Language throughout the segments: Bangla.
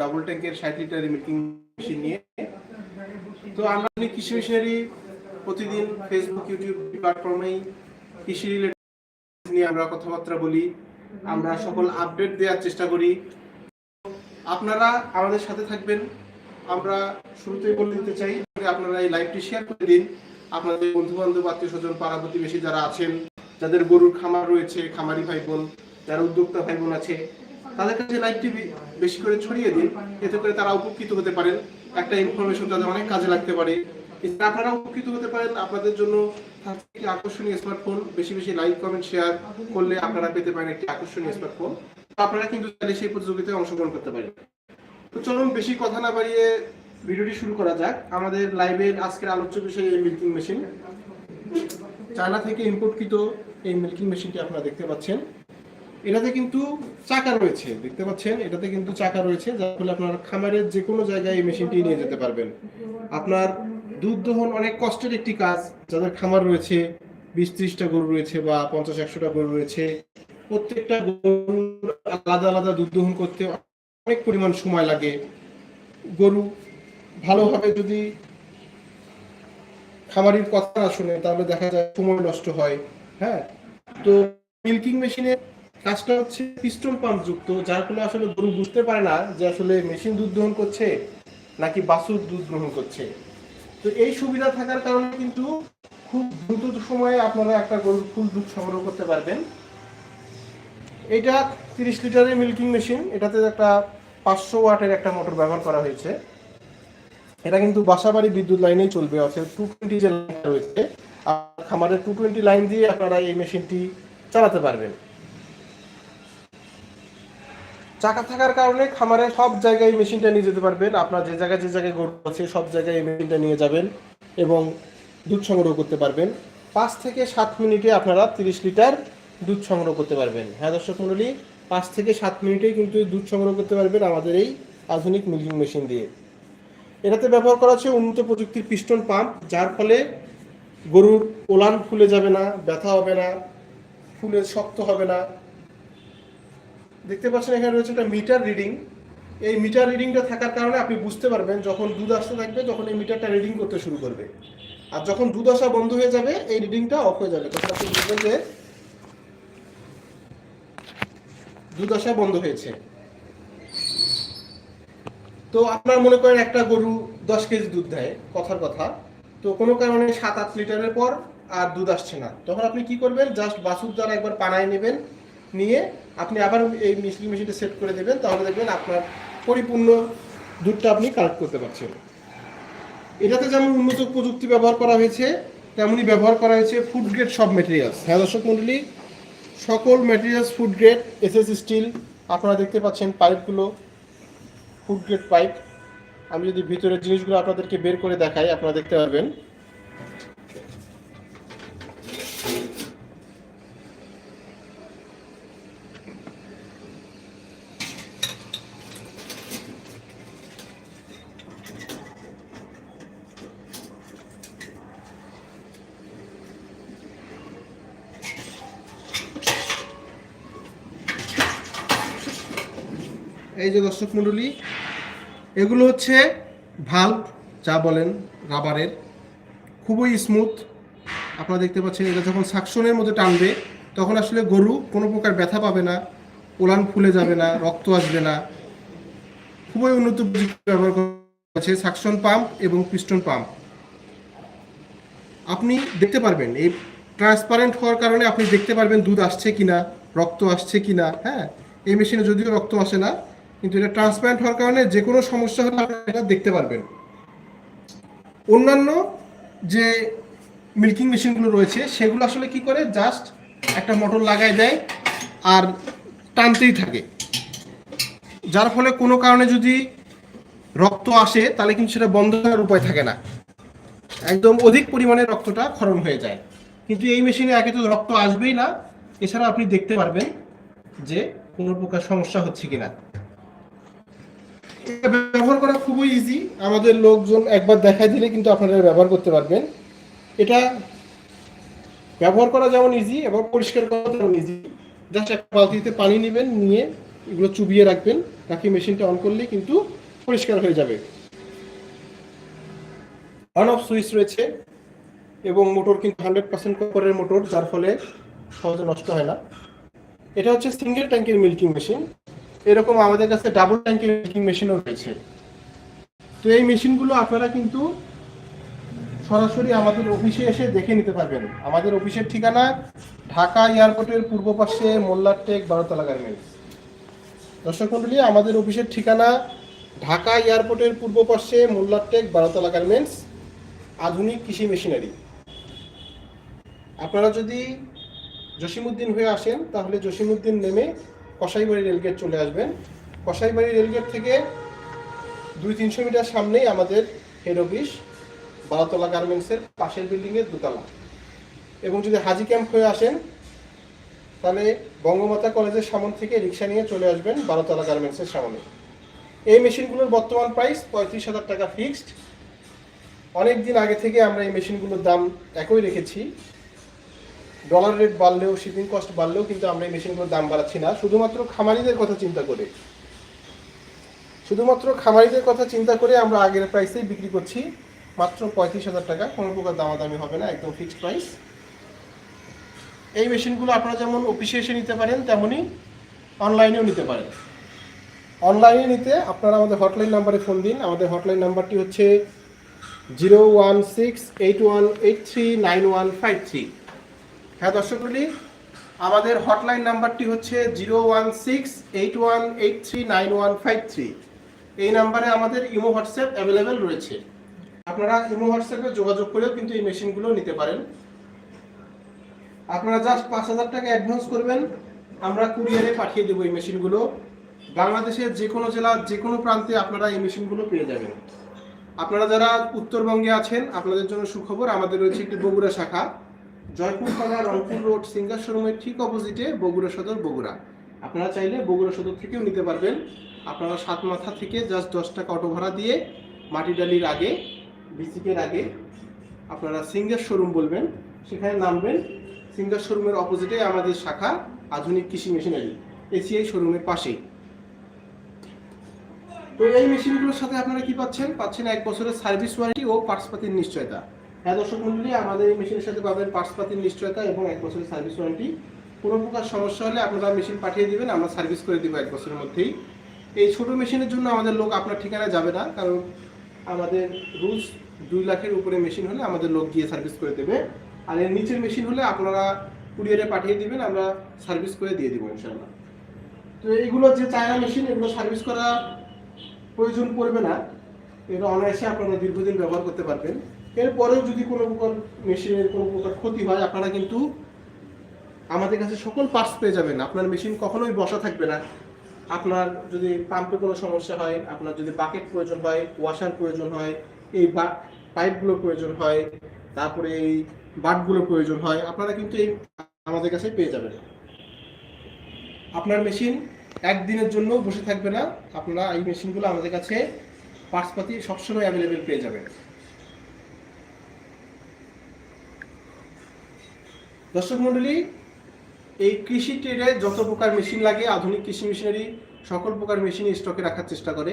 ডাবল ট্যাঙ্কের ষাট লিটার মিল্কিং মেশিন নিয়ে। তো আমরা কৃষি মেশিনারি প্রতিদিন ফেসবুক ইউটিউব প্ল্যাটফর্মেই কৃষি রিলেটেড নিয়ে আমরা কথাবার্তা বলি। আমরা সকল আপডেট দেওয়ার চেষ্টা করি। আপনারা আমাদের সাথে থাকবেন। আমরা শুরুতেই বলে দিতে চাই আপনারা এই লাইভটি শেয়ার করে দিন। আপনাদের বন্ধু বান্ধব আত্মীয় স্বজন পাড়া প্রতিবেশী যারা আছেন, যাদের গরুর খামার রয়েছে, খামারি ভাই বোন, যারা উদ্যোক্তা ভাই বোন আছে, তাদের কাছে লাইভটি বেশি করে ছড়িয়ে দিন, এতে করে তারা উপকৃত হতে পারেন। একটা ইনফরমেশন তাদের অনেক কাজে লাগতে পারে। আপনারা উপকৃত হতে পারেন। আপনাদের জন্য আকর্ষণীয় স্মার্টফোন বেশি বেশি লাইক কমেন্ট শেয়ার করলে আপনারা পেতে পারেন একটি আকর্ষণীয় স্মার্টফোন আপনারা কিন্তু চাইলে সেই প্রতিযোগিতায় অংশগ্রহণ করতে পারেন। তো চলুন বেশি কথা না বাড়িয়ে ভিডিওটি শুরু করা যাক। আমাদের লাইভের আজকের আলোচ্য বিষয় এই মিল্কিং মেশিন চায়না থেকে ইম্পোর্টকৃত এই মিল্কিং মেশিনটি আপনারা দেখতে পাচ্ছেন। এটাতে কিন্তু চাকা রয়েছে, দেখতে পাচ্ছেন? এটাতে কিন্তু চাকা রয়েছে, যার ফলে আপনার খামারের যে কোনো জায়গায় এই মেশিনটি নিয়ে যেতে পারবেন। আপনার দুধ দহন অনেক কষ্টের একটি কাজ, যাদের খামার রয়েছে, বিশ ত্রিশটা গরু রয়েছে বা পঞ্চাশ, একশোটা গরু রয়েছে, প্রত্যেকটা গরুর আলাদা আলাদা দুধ দহন করতে অনেক পরিমাণ সময় লাগে। গরু ভালোভাবে যদি খামারির কথা না শুনে তাহলে দেখা যায় সময় নষ্ট হয় হ্যাঁ? তো মিল্কিং মেশিনের কাজটা হচ্ছে পিস্টন পাম্প যুক্ত, যার ফলে আসলে গরু বুঝতে পারে না যে আসলে মেশিন দুধ গ্রহণ করছে নাকি বাছুর দুধ গ্রহণ করছে। তো এই সুবিধা থাকার কারণে কিন্তু খুব দ্রুত সময়ে আপনারা একটা গরুর ফুল দুধ সংগ্রহ করতে পারবেন। এটা তিরিশ লিটারের মিল্কিং মেশিন, এটাতে একটা পাঁচশো ওয়াটের একটা মোটর ব্যবহার করা হয়েছে। এটা কিন্তু বাসাবাড়ি বিদ্যুৎ লাইনেই চলবে, অর্থাৎ টু টোয়েন্টি যে লাইন রয়েছে, আর খামারের টু টোয়েন্টি লাইন দিয়ে আপনারা এই মেশিনটি চালাতে পারবেন। চাকা থাকার কারণে খামারে সব জায়গায় মেশিনটা নিয়ে যেতে পারবেন। আপনার যে জায়গায় যে জায়গায় গরু আছে, সব জায়গায় এই মেশিনটা নিয়ে যাবেন এবং দুধ সংগ্রহ করতে পারবেন। পাঁচ থেকে সাত মিনিটে আপনারা তিরিশ লিটার দুধ সংগ্রহ করতে পারবেন। হ্যাঁ দর্শক মণ্ডলী, পাঁচ থেকে সাত মিনিটেই কিন্তু দুধ সংগ্রহ করতে পারবেন আমাদের এই আধুনিক মিল্কিং মেশিন দিয়ে। এটাতে ব্যবহার করা হচ্ছে উন্নত প্রযুক্তির পিস্টন পাম্প, যার ফলে গরুর ওলান ফুলে যাবে না, ব্যথা হবে না, ফুলে শক্ত হবে না। দেখতে পাচ্ছেন এখানে রয়েছে একটা মিটার রিডিং এই মিটার রিডিংটা থাকার কারণে আপনি বুঝতে পারবেন যখন দুধ আসতে থাকবে তখন এই মিটারটা রিডিং করতে শুরু করবে। আর যখন দুধ আসা বন্ধ হয়ে যাবে, এই রিডিংটা অফ হয়ে যাবে। তখন আপনি বুঝবেন যে দুধ আসা বন্ধ হয়েছে। তো আপনার মনে করেন একটা গরু দশ কেজি দুধ দেয়, কথার কথা। তো কোনো কারণে সাত আট লিটারের পর আর দুধ আসছে না। তখন আপনি কি করবেন? জাস্ট বাছুর দ্বারা একবার পানায় নেবেন, নিয়ে আপনি আবার এই মিশিং মেশিনটা সেট করে দেবেন, তাহলে দেখবেন আপনার পরিপূর্ণ দুধটা আপনি কালেক্ট করতে পারছেন। এটাতে যেমন উন্নত প্রযুক্তি ব্যবহার করা হয়েছে তেমনি ব্যবহার করা হয়েছে ফুড গ্রেড সব মেটেরিয়ালস হ্যাঁ দর্শক মন্ডলী সকল materials food grade SS steel আপনারা দেখতে পাচ্ছেন পাইপগুলো ফুড গ্রেড পাইপ আমি যদি ভিতরের জিনিসগুলো আপনাদেরকে বের করে দেখাই, আপনারা দেখতে পারবেন। এই যে দর্শক মণ্ডলী, এগুলো হচ্ছে ভাল্ব যা বলেন রাবারের খুবই স্মুথ আপনারা দেখতে পাচ্ছেন, এটা যখন সাকশনের মধ্যে টানবে, তখন আসলে গরু কোনো প্রকার ব্যথা পাবে না, ওলান ফুলে যাবে না, রক্ত আসবে না। খুবই উন্নত ব্যবহার করা আছে সাকশন পাম্প এবং পিস্টন পাম্প আপনি দেখতে পারবেন, এই ট্রান্সপারেন্ট হওয়ার কারণে আপনি দেখতে পারবেন দুধ আসছে কিনা, রক্ত আসছে কিনা হ্যাঁ? এই মেশিনে যদিও রক্ত আসে না কিন্তু এটা ট্রান্সপারেন্ট হওয়ার কারণে যে কোনো সমস্যা হলে আপনি এটা দেখতে পারবেন। অন্যান্য যে মিল্কিং মেশিনগুলো রয়েছে, সেগুলো আসলে কি করে? জাস্ট একটা মোটর লাগাই দেয় আর টানতেই থাকে। যার ফলে কোনো কারণে যদি রক্ত আসে, তাহলে কিন্তু সেটা বন্ধ করার উপায় থাকে না। একদম অধিক পরিমাণে রক্তটা ক্ষরণ হয়ে যায়। কিন্তু এই মেশিনে একে তো রক্ত আসবেই না। এছাড়া আপনি দেখতে পারবেন যে কোনো প্রকার সমস্যা হচ্ছে কিনা। এটা ব্যবহার করা খুবই ইজি আমাদের লোকজন একবার দেখাই দিলে কিন্তু আপনারা ব্যবহার করতে পারবেন। এটা ব্যবহার করা যেমন ইজি এবং পরিষ্কার করা যেমন ইজি জাস্ট একটা বালতিতে পানি নেবেন, নিয়ে এগুলো চুবিয়ে রাখবেন। রাখি মেশিনটা অন করলে কিন্তু পরিষ্কার হয়ে যাবে। অন অফ সুইচ রয়েছে এবং মোটর কিন্তু হান্ড্রেড পার্সেন্ট কপারের মোটর যার ফলে সহজে নষ্ট হয় না। এটা হচ্ছে সিঙ্গেল ট্যাঙ্কের মিল্কিং মেশিন এরকম আমাদের কাছে ডাবল ট্যাঙ্কের মিল্কিং মেশিনও রয়েছে। তো এই মেশিনগুলো আপনারা কিন্তু সরাসরি আমাদের অফিসে এসে দেখে নিতে পারবেন। আমাদের অফিসের ঠিকানা ঢাকা এয়ারপোর্টের পূর্ব পাশে মোল্লারটেক, বারোতলা গার্মেন্টস। দর্শক মন্ডলী আমাদের অফিসের ঠিকানা ঢাকা এয়ারপোর্টের পূর্ব পাশে মোল্লারটেক, বারোতলা গার্মেন্টস, আধুনিক কৃষি মেশিনারি আপনারা যদি জসিমুদ্দিন হয়ে আসেন, তাহলে জসিমুদ্দিন নেমে কসাইবাড়ি রেলগেট চলে আসবেন। কসাইবাড়ি রেলগেট থেকে দুই তিনশো মিটার সামনেই আমাদের হেড অফিস বারোতলা গার্মেন্টসের পাশের বিল্ডিংয়ের দোতলা। এবং যদি হাজি ক্যাম্প হয়ে আসেন, তাহলে বঙ্গমাতা কলেজের সামন থেকে রিক্সা নিয়ে চলে আসবেন বারোতলা গার্মেন্টসের সামনে। এই মেশিনগুলোর বর্তমান প্রাইস পঁয়ত্রিশ হাজার টাকা ফিক্সড অনেক দিন আগে থেকে আমরা এই মেশিনগুলোর দাম একই রেখেছি। ডলার রেট বাড়লেও শিপিং কস্ট বাড়লেও কিন্তু আমরা এই মেশিনগুলোর দাম বাড়াচ্ছি না। শুধুমাত্র খামারিদের কথা চিন্তা করে। শুধুমাত্র খামারিদের কথা চিন্তা করে আমরা আগের প্রাইসেই বিক্রি করছি মাত্র পঁয়ত্রিশ হাজার টাকা। কোনো প্রকার দামাদামি হবে না, একদম ফিক্সড প্রাইস এই মেশিনগুলো আপনারা যেমন অফিসে এসে নিতে পারেন তেমনই অনলাইনেও নিতে পারেন। অনলাইনে নিতে আপনারা আমাদের হটলাইন নাম্বারে ফোন দিন। আমাদের হটলাইন নাম্বারটি হচ্ছে zero one six eight one eight three nine one five three হ্যাঁ দর্শকগুলি, আমাদের হটলাইন নাম্বারটি হচ্ছে zero one six eight one eight three nine one five three. এই নাম্বারে আমাদের ইমো হোয়াটসঅ্যাপ অ্যাভেলেবেল রয়েছে। আপনারা ইমো হোয়াটসঅ্যাপে যোগাযোগ করেও কিন্তু এই মেশিনগুলো নিতে পারেন। আপনারা জাস্ট পাঁচ হাজার টাকা অ্যাডভান্স করবেন। আমরা কুরিয়ারে পাঠিয়ে দেবো এই মেশিনগুলো। বাংলাদেশের যে কোনো জেলা, যে কোনো প্রান্তে আপনারা এই মেশিনগুলো পেয়ে যাবেন। আপনারা যারা উত্তরবঙ্গে আছেন, আপনাদের জন্য সুখবর, আমাদের রয়েছে একটি বগুড়া শাখা। জয়পুরপাড়া, রংপুর রোড সিঙ্গার শোরুমের ঠিক অপোজিটে বগুড়া সদর, বগুড়া। আপনারা চাইলে বগুড়া সদর থেকেও নিতে পারবেন। আপনারা সাত মাথা থেকে জাস্ট দশ টাকা অটো ভাড়া দিয়ে মাটিডালির আগে বিসিকের আগে আপনারা সিঙ্গার শোরুম বলবেন। সেখানে নামবেন। সিঙ্গার শোরুমের অপোজিটে আমাদের শাখা আধুনিক কৃষি মেশিনারি এসিআই শোরুমের পাশেই তো এই মেশিনগুলোর সাথে আপনারা কি পাচ্ছেন? পাচ্ছেন এক বছরের সার্ভিস ওয়ারেন্টি ও পার্টসপাতির নিশ্চয়তা। হ্যাঁ দর্শক মন্ডলী, আমাদের এই মেশিনের সাথে পাবেন পার্টসপাতির নিশ্চয়তা এবং এক বছরের সার্ভিস ওয়ারেন্টি কোনো প্রকার সমস্যা হলে আপনারা মেশিন পাঠিয়ে দিবেন, আমরা সার্ভিস করে দিব এক বছরের মধ্যেই। এই ছোট মেশিনের জন্য আমাদের লোক আপনার ঠিকানায় যাবে না, কারণ আমাদের রুলস দুই লাখের উপরে মেশিন হলে আমাদের লোক গিয়ে সার্ভিস করে দেবে। আর এর নিচের মেশিন হলে আপনারা কুরিয়ারে পাঠিয়ে দিবেন, আমরা সার্ভিস করে দিয়ে দিব ইনশাল্লাহ তো এইগুলো যে চায়না মেশিন এগুলো সার্ভিস করা প্রয়োজন পড়বে না। এগুলো অনায়াসে আপনারা দীর্ঘদিন ব্যবহার করতে পারবেন। এরপরেও যদি কোনো প্রকার মেশিনের কোনো প্রকার ক্ষতি হয়, আপনারা কিন্তু আমাদের কাছে সকল পার্টস পেয়ে যাবেন। আপনার মেশিন কখনোই বসা থাকবে না। আপনার যদি পাম্পে কোনো সমস্যা হয়, আপনার যদি বাকেট প্রয়োজন হয় ওয়াশার প্রয়োজন হয়, এই পাইপগুলো প্রয়োজন হয়, তারপরে এই বাটগুলো প্রয়োজন হয়, আপনারা কিন্তু এই আমাদের কাছে পেয়ে যাবেন। আপনার মেশিন একদিনের জন্য বসে থাকবে না। আপনারা এই মেশিনগুলো আমাদের কাছে পার্টস পাতি সবসময় অ্যাভেলেবেল পেয়ে যাবেন। দর্শক মন্ডলী, এই কৃষি ট্রেডে যত প্রকার মেশিন লাগে, আধুনিক কৃষি মেশিনারি সকল প্রকার মেশিন স্টকে রাখার চেষ্টা করে।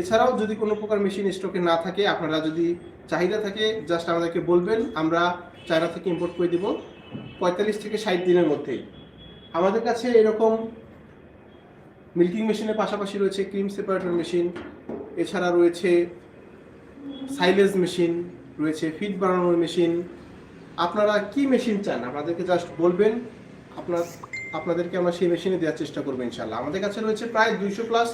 এছাড়াও যদি কোনো প্রকার মেশিন স্টকে না থাকে, আপনারা যদি চাহিদা থাকে, জাস্ট আমাদেরকে বলবেন, আমরা চায়না থেকে ইম্পোর্ট করে দিব পঁয়তাল্লিশ থেকে ষাট দিনের মধ্যেই। আমাদের কাছে এরকম মিল্কিং মেশিনের পাশাপাশি রয়েছে ক্রিম সেপারেটর মেশিন এছাড়া রয়েছে সাইলেজ মেশিন রয়েছে ফিড বানানোর মেশিন আপনারা কি মেশিন চান? আপনাদেরকে জাস্ট বলবেন, আপনার, আপনাদেরকে আমরা সেই মেশিনে দেওয়ার চেষ্টা করব ইনশাল্লাহ আমাদের কাছে রয়েছে প্রায় দুইশো প্লাস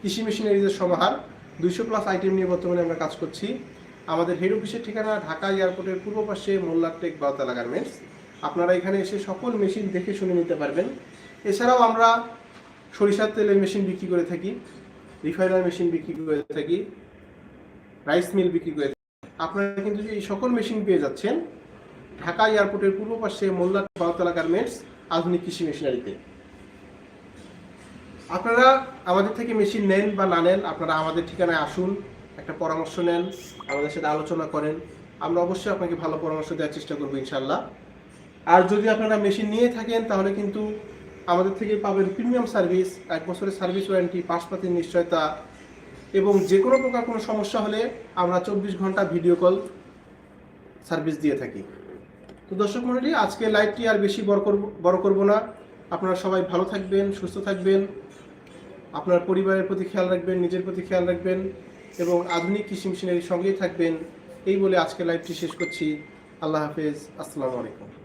কৃষি মেশিনারিজের সমাহার। দুইশো প্লাস আইটেম নিয়ে বর্তমানে আমরা কাজ করছি। আমাদের হেড অফিসের ঠিকানা ঢাকা এয়ারপোর্টের পূর্ব পাশে মোল্লারটেক বাউতালা গার্মেন্টস আপনারা এখানে এসে সকল মেশিন দেখে শুনে নিতে পারবেন। এছাড়াও আমরা সরিষার তেলের মেশিন বিক্রি করে থাকি রিফাইনার মেশিন বিক্রি করে থাকি রাইস মিল বিক্রি করে থাকি। আপনারা কিন্তু এই সকল মেশিন পেয়ে যাচ্ছেন ঢাকা এয়ারপোর্টের পূর্ব পাশে মোল্লা বাউতলা গার্মেন্টস আধুনিক কৃষি মেশিনারিতে। আপনারা আমাদের থেকে মেশিন নেন বা না নেন, আপনারা আমাদের ঠিকানায় আসুন, একটা পরামর্শ নেন, আমাদের সাথে আলোচনা করেন। আমরা অবশ্যই আপনাকে ভালো পরামর্শ দেওয়ার চেষ্টা করব ইনশাল্লাহ আর যদি আপনারা মেশিন নিয়ে থাকেন, তাহলে কিন্তু আমাদের থেকে পাবেন প্রিমিয়াম সার্ভিস, এক বছরের সার্ভিস ওয়ারেন্টি পাশপাতির নিশ্চয়তা এবং যে কোনো প্রকার কোনো সমস্যা হলে আমরা চব্বিশ ঘণ্টা ভিডিও কল সার্ভিস দিয়ে থাকি। তো দর্শক মন্ডলী, আজকে লাইভটি আর বেশি বড় করব বড় করব না। আপনারা সবাই ভালো থাকবেন, সুস্থ থাকবেন। আপনার পরিবারের প্রতি খেয়াল রাখবেন, নিজের প্রতি খেয়াল রাখবেন এবং আধুনিক কৃষি মেশিনারির সঙ্গেই থাকবেন। এই বলে আজকে লাইভটি শেষ করছি। আল্লাহ হাফেজ। আসসালামু আলাইকুম।